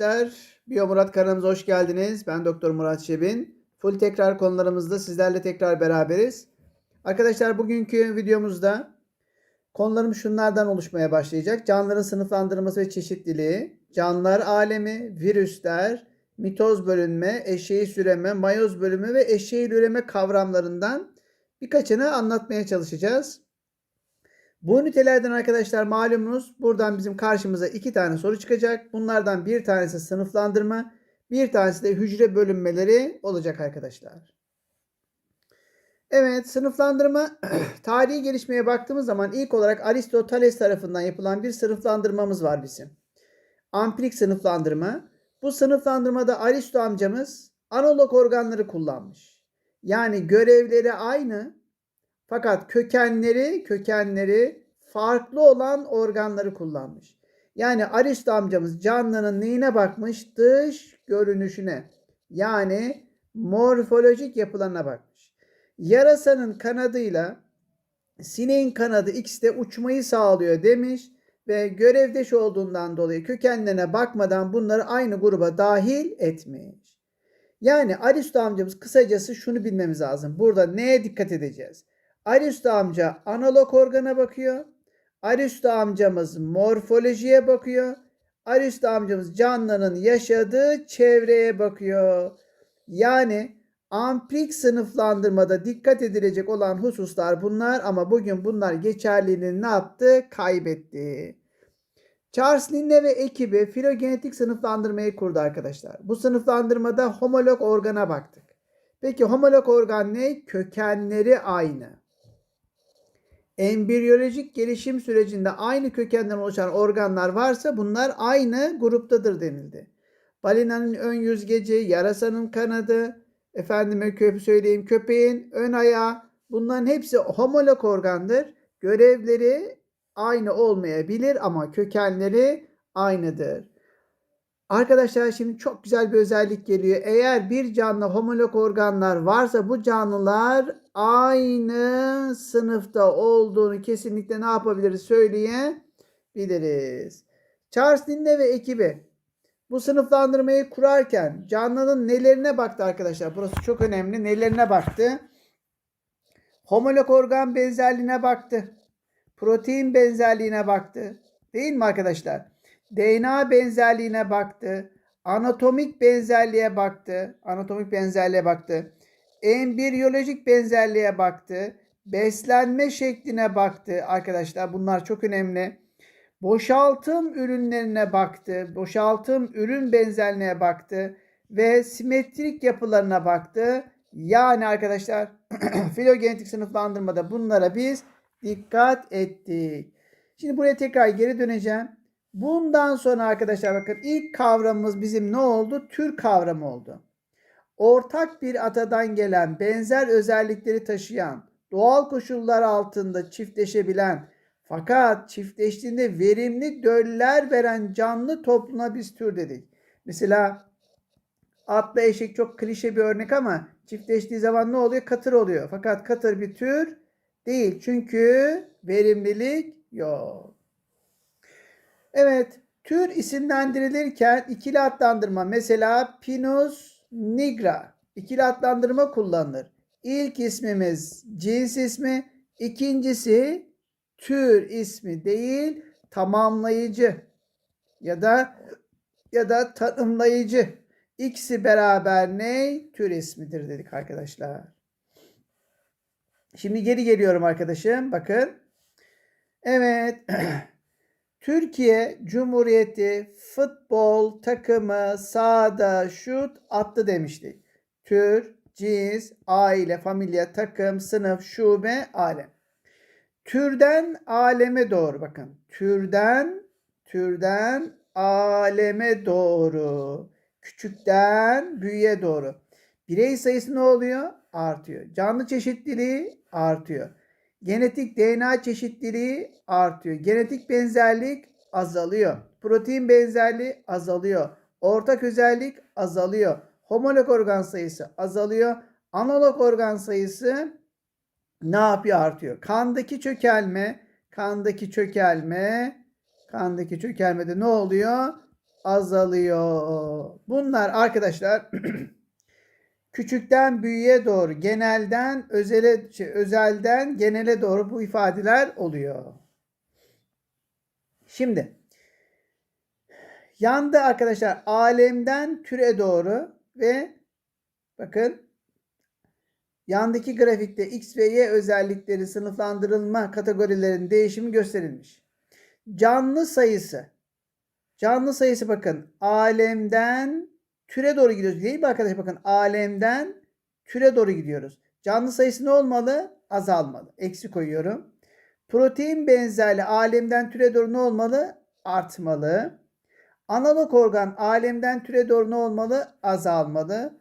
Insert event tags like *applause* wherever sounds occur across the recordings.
arkadaşlar. Biyo Murat kanalımıza hoş geldiniz. Ben Doktor Murat Şebin. Full tekrar konularımızda sizlerle tekrar beraberiz. Arkadaşlar bugünkü videomuzda konularım şunlardan oluşmaya başlayacak. Canlıların sınıflandırılması ve çeşitliliği, canlılar alemi, virüsler, mitoz bölünme, eşeği süreme, mayoz bölümü ve eşeği üreme kavramlarından birkaçını anlatmaya çalışacağız. Bu ünitelerden arkadaşlar malumunuz buradan bizim karşımıza iki tane soru çıkacak. Bunlardan bir tanesi sınıflandırma, bir tanesi de hücre bölünmeleri olacak arkadaşlar. Evet sınıflandırma *clears throat* tarihi gelişmeye baktığımız zaman ilk olarak Aristoteles tarafından yapılan bir sınıflandırmamız var bizim. Ampirik sınıflandırma. Bu sınıflandırmada Aristo amcamız analog organları kullanmış. Yani görevleri aynı fakat kökenleri kökenleri farklı olan organları kullanmış. Yani Aristo amcamız canlının neyine bakmış? Dış görünüşüne. Yani morfolojik yapılarına bakmış. Yarasanın kanadıyla sineğin kanadı ikisi de uçmayı sağlıyor demiş ve görevdeş olduğundan dolayı kökenlerine bakmadan bunları aynı gruba dahil etmiş. Yani Aristo amcamız kısacası şunu bilmemiz lazım. Burada neye dikkat edeceğiz? Aristo amca analog organa bakıyor. Aristo amcamız morfolojiye bakıyor. Aristo amcamız canlının yaşadığı çevreye bakıyor. Yani ampirik sınıflandırmada dikkat edilecek olan hususlar bunlar ama bugün bunlar geçerliliğini ne yaptı? Kaybetti. Charles Linne ve ekibi filogenetik sınıflandırmayı kurdu arkadaşlar. Bu sınıflandırmada homolog organa baktık. Peki homolog organ ne? Kökenleri aynı embriyolojik gelişim sürecinde aynı kökenden oluşan organlar varsa bunlar aynı gruptadır denildi. Balinanın ön yüzgeci, yarasanın kanadı, efendime köp söyleyeyim köpeğin ön ayağı bunların hepsi homolog organdır. Görevleri aynı olmayabilir ama kökenleri aynıdır. Arkadaşlar şimdi çok güzel bir özellik geliyor. Eğer bir canlı homolog organlar varsa bu canlılar aynı sınıfta olduğunu kesinlikle ne yapabiliriz söyleyebiliriz. Charles Linne ve ekibi bu sınıflandırmayı kurarken canlının nelerine baktı arkadaşlar? Burası çok önemli. Nelerine baktı? Homolog organ benzerliğine baktı. Protein benzerliğine baktı. Değil mi arkadaşlar? DNA benzerliğine baktı. Anatomik benzerliğe baktı. Anatomik benzerliğe baktı. Embriyolojik benzerliğe baktı. Beslenme şekline baktı arkadaşlar. Bunlar çok önemli. Boşaltım ürünlerine baktı. Boşaltım ürün benzerliğine baktı. Ve simetrik yapılarına baktı. Yani arkadaşlar *clears throat* filogenetik sınıflandırmada bunlara biz dikkat ettik. Şimdi buraya tekrar geri döneceğim. Bundan sonra arkadaşlar bakın ilk kavramımız bizim ne oldu? Tür kavramı oldu. Ortak bir atadan gelen benzer özellikleri taşıyan, doğal koşullar altında çiftleşebilen fakat çiftleştiğinde verimli döller veren canlı topluma biz tür dedik. Mesela atla eşek çok klişe bir örnek ama çiftleştiği zaman ne oluyor? Katır oluyor. Fakat katır bir tür değil. Çünkü verimlilik yok. Evet, tür isimlendirilirken ikili adlandırma mesela Pinus nigra ikili adlandırma kullanılır. İlk ismimiz cins ismi, ikincisi tür ismi değil, tamamlayıcı ya da ya da tanımlayıcı. İkisi beraber ne? Tür ismidir dedik arkadaşlar. Şimdi geri geliyorum arkadaşım. Bakın. Evet. *clears throat* Türkiye Cumhuriyeti futbol takımı sahada şut attı demiştik. Tür, cins, aile, familya, takım, sınıf, şube, alem. Türden aleme doğru bakın. Türden türden aleme doğru. Küçükten büyüğe doğru. Birey sayısı ne oluyor? Artıyor. Canlı çeşitliliği artıyor. Genetik DNA çeşitliliği artıyor. Genetik benzerlik azalıyor. Protein benzerliği azalıyor. Ortak özellik azalıyor. Homolog organ sayısı azalıyor. Analog organ sayısı ne yapıyor? Artıyor. Kandaki çökelme, kandaki çökelme, kandaki çökelmede ne oluyor? azalıyor. Bunlar arkadaşlar *clears throat* küçükten büyüğe doğru, genelden özele, şey, özelden genele doğru bu ifadeler oluyor. Şimdi yanda arkadaşlar alemden türe doğru ve bakın yandaki grafikte x ve y özellikleri sınıflandırılma kategorilerinin değişimi gösterilmiş. Canlı sayısı canlı sayısı bakın alemden türe doğru gidiyoruz. Değil mi arkadaşlar? Bakın alemden türe doğru gidiyoruz. Canlı sayısı ne olmalı? Azalmalı. Eksi koyuyorum. Protein benzerli alemden türe doğru ne olmalı? Artmalı. Analog organ alemden türe doğru ne olmalı? Azalmalı.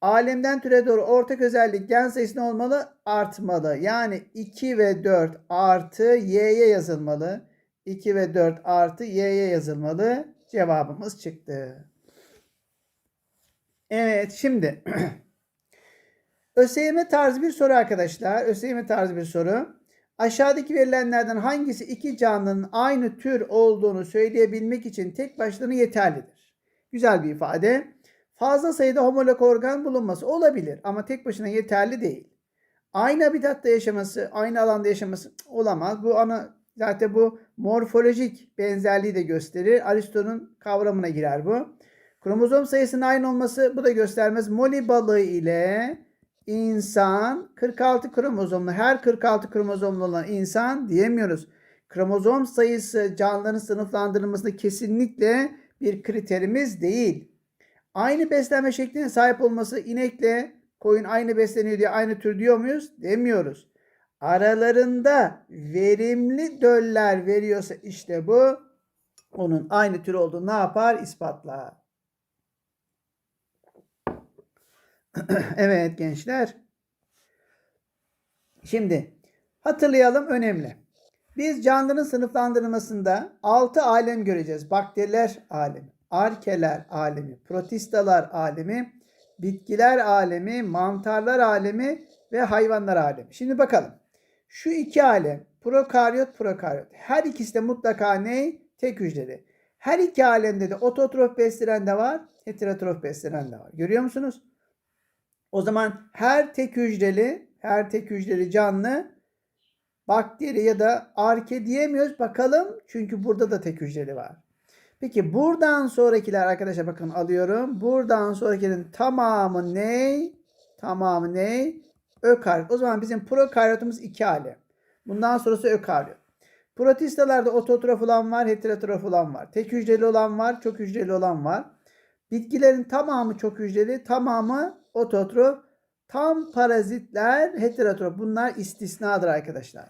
Alemden türe doğru ortak özellik gen sayısı ne olmalı? Artmalı. Yani 2 ve 4 artı y'ye yazılmalı. 2 ve 4 artı y'ye yazılmalı. Cevabımız çıktı. Evet şimdi *clears throat* ÖSYM tarzı bir soru arkadaşlar. ÖSYM tarzı bir soru. Aşağıdaki verilenlerden hangisi iki canlının aynı tür olduğunu söyleyebilmek için tek başına yeterlidir? Güzel bir ifade. Fazla sayıda homolog organ bulunması olabilir ama tek başına yeterli değil. Aynı habitatta yaşaması, aynı alanda yaşaması olamaz. Bu ana zaten bu morfolojik benzerliği de gösterir. Aristo'nun kavramına girer bu. Kromozom sayısının aynı olması bu da göstermez. Moli balığı ile insan 46 kromozomlu her 46 kromozomlu olan insan diyemiyoruz. Kromozom sayısı canlıların sınıflandırılmasında kesinlikle bir kriterimiz değil. Aynı beslenme şekline sahip olması inekle koyun aynı besleniyor diye aynı tür diyor muyuz? Demiyoruz. Aralarında verimli döller veriyorsa işte bu onun aynı tür olduğunu ne yapar? İspatlar. *clears throat* evet gençler. Şimdi hatırlayalım önemli. Biz canlıların sınıflandırılmasında 6 alem göreceğiz. Bakteriler alemi, arkeler alemi, protistalar alemi, bitkiler alemi, mantarlar alemi ve hayvanlar alemi. Şimdi bakalım. Şu iki alem prokaryot prokaryot. Her ikisi de mutlaka ne? Tek hücreli. Her iki alemde de ototrof beslenen de var, heterotrof beslenen de var. Görüyor musunuz? O zaman her tek hücreli, her tek hücreli canlı bakteri ya da arke diyemiyoruz. Bakalım çünkü burada da tek hücreli var. Peki buradan sonrakiler arkadaşlar bakın alıyorum. Buradan sonrakilerin tamamı ne? Tamamı ne? Ökaryot. O zaman bizim prokaryotumuz iki alem. Bundan sonrası ökaryot. Protistalarda ototrof olan var, heterotrof olan var. Tek hücreli olan var, çok hücreli olan var. Bitkilerin tamamı çok hücreli, tamamı ototrof. Tam parazitler heterotrof. Bunlar istisnadır arkadaşlar.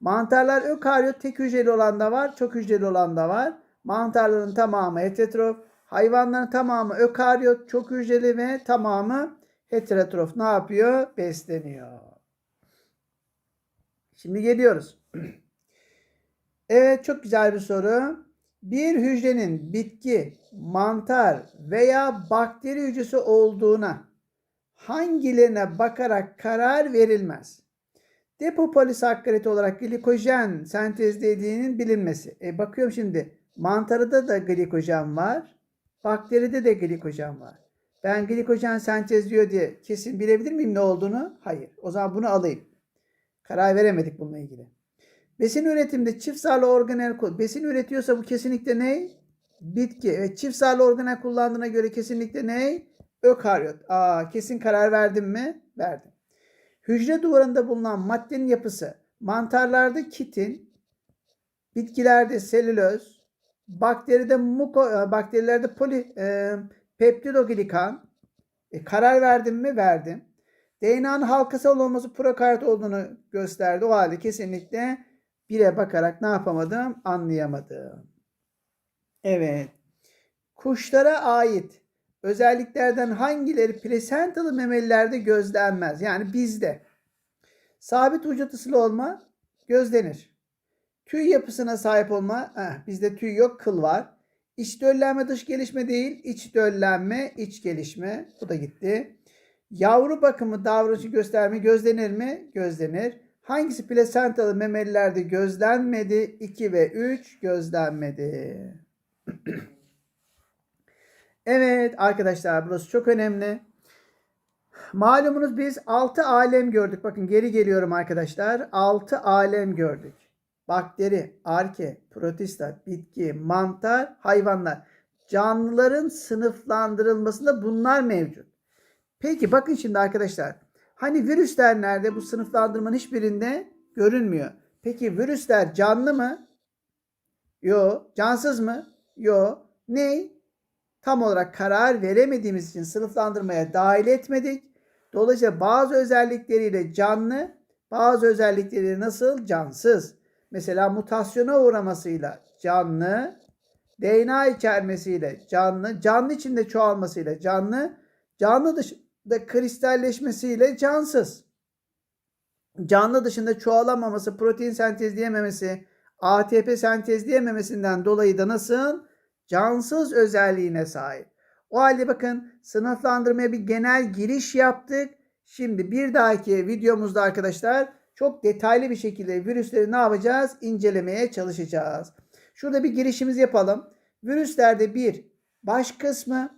Mantarlar ökaryot, tek hücreli olan da var, çok hücreli olan da var. Mantarların tamamı heterotrof. Hayvanların tamamı ökaryot, çok hücreli ve tamamı heterotrof. Ne yapıyor? Besleniyor. Şimdi geliyoruz. *clears throat* Evet çok güzel bir soru. Bir hücrenin bitki, mantar veya bakteri hücresi olduğuna hangilerine bakarak karar verilmez. Depo polisakkarit olarak glikojen sentezlediğinin bilinmesi. E bakıyorum şimdi mantarda da glikojen var. Bakteride de glikojen var. Ben glikojen sentezliyor diye kesin bilebilir miyim ne olduğunu? Hayır. O zaman bunu alayım. Karar veremedik bununla ilgili. Besin üretiminde çift zarlı organel besin üretiyorsa bu kesinlikle ne? Bitki. Evet, çift zarlı organel kullandığına göre kesinlikle ne? Ökaryot. Aa, kesin karar verdim mi? Verdim. Hücre duvarında bulunan maddenin yapısı mantarlarda kitin, bitkilerde selüloz, bakteride muko, bakterilerde poli, e, peptidoglikan. E, karar verdim mi? Verdim. DNA'nın halkasal olması prokaryot olduğunu gösterdi. O halde kesinlikle bire bakarak ne yapamadım? Anlayamadım. Evet. Kuşlara ait özelliklerden hangileri plasentalı memelilerde gözlenmez? Yani bizde. Sabit vücut ısılı olma gözlenir. Tüy yapısına sahip olma, eh, bizde tüy yok, kıl var. İç döllenme dış gelişme değil, iç döllenme, iç gelişme. Bu da gitti. Yavru bakımı davranışı gösterme gözlenir mi? Gözlenir. Hangisi plasentalı memelilerde gözlenmedi? 2 ve 3 gözlenmedi. *clears throat* Evet arkadaşlar burası çok önemli. Malumunuz biz 6 alem gördük. Bakın geri geliyorum arkadaşlar. 6 alem gördük. Bakteri, arke, protista, bitki, mantar, hayvanlar. Canlıların sınıflandırılmasında bunlar mevcut. Peki bakın şimdi arkadaşlar. Hani virüsler nerede? Bu sınıflandırmanın hiçbirinde görünmüyor. Peki virüsler canlı mı? Yo. Cansız mı? Yo. Ney? Tam olarak karar veremediğimiz için sınıflandırmaya dahil etmedik. Dolayısıyla bazı özellikleriyle canlı, bazı özellikleriyle nasıl? Cansız. Mesela mutasyona uğramasıyla canlı, DNA içermesiyle canlı, canlı içinde çoğalmasıyla canlı, canlı dışında kristalleşmesiyle cansız. Canlı dışında çoğalamaması, protein sentezleyememesi, ATP sentezleyememesinden dolayı da nasıl? Cansız özelliğine sahip. O halde bakın sınıflandırmaya bir genel giriş yaptık. Şimdi bir dahaki videomuzda arkadaşlar çok detaylı bir şekilde virüsleri ne yapacağız? İncelemeye çalışacağız. Şurada bir girişimiz yapalım. Virüslerde bir baş kısmı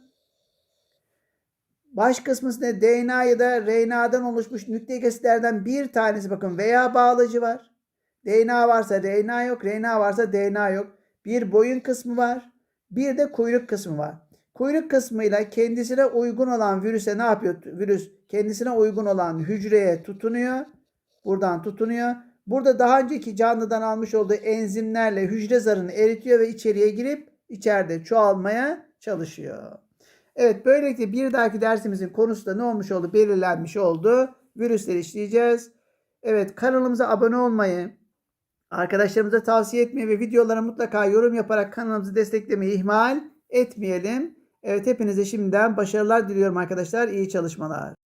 baş kısmında DNA ya da RNA'dan oluşmuş nükleik asitlerden bir tanesi bakın veya bağlacı var. DNA varsa RNA yok, RNA varsa DNA yok. Bir boyun kısmı var. Bir de kuyruk kısmı var. Kuyruk kısmıyla kendisine uygun olan virüse ne yapıyor? Virüs kendisine uygun olan hücreye tutunuyor. Buradan tutunuyor. Burada daha önceki canlıdan almış olduğu enzimlerle hücre zarını eritiyor ve içeriye girip içeride çoğalmaya çalışıyor. Evet böylelikle bir dahaki dersimizin konusu da ne olmuş oldu? Belirlenmiş oldu. Virüsleri işleyeceğiz. Evet kanalımıza abone olmayı, arkadaşlarımıza tavsiye etmeyi ve videolara mutlaka yorum yaparak kanalımızı desteklemeyi ihmal etmeyelim. Evet hepinize şimdiden başarılar diliyorum arkadaşlar. İyi çalışmalar.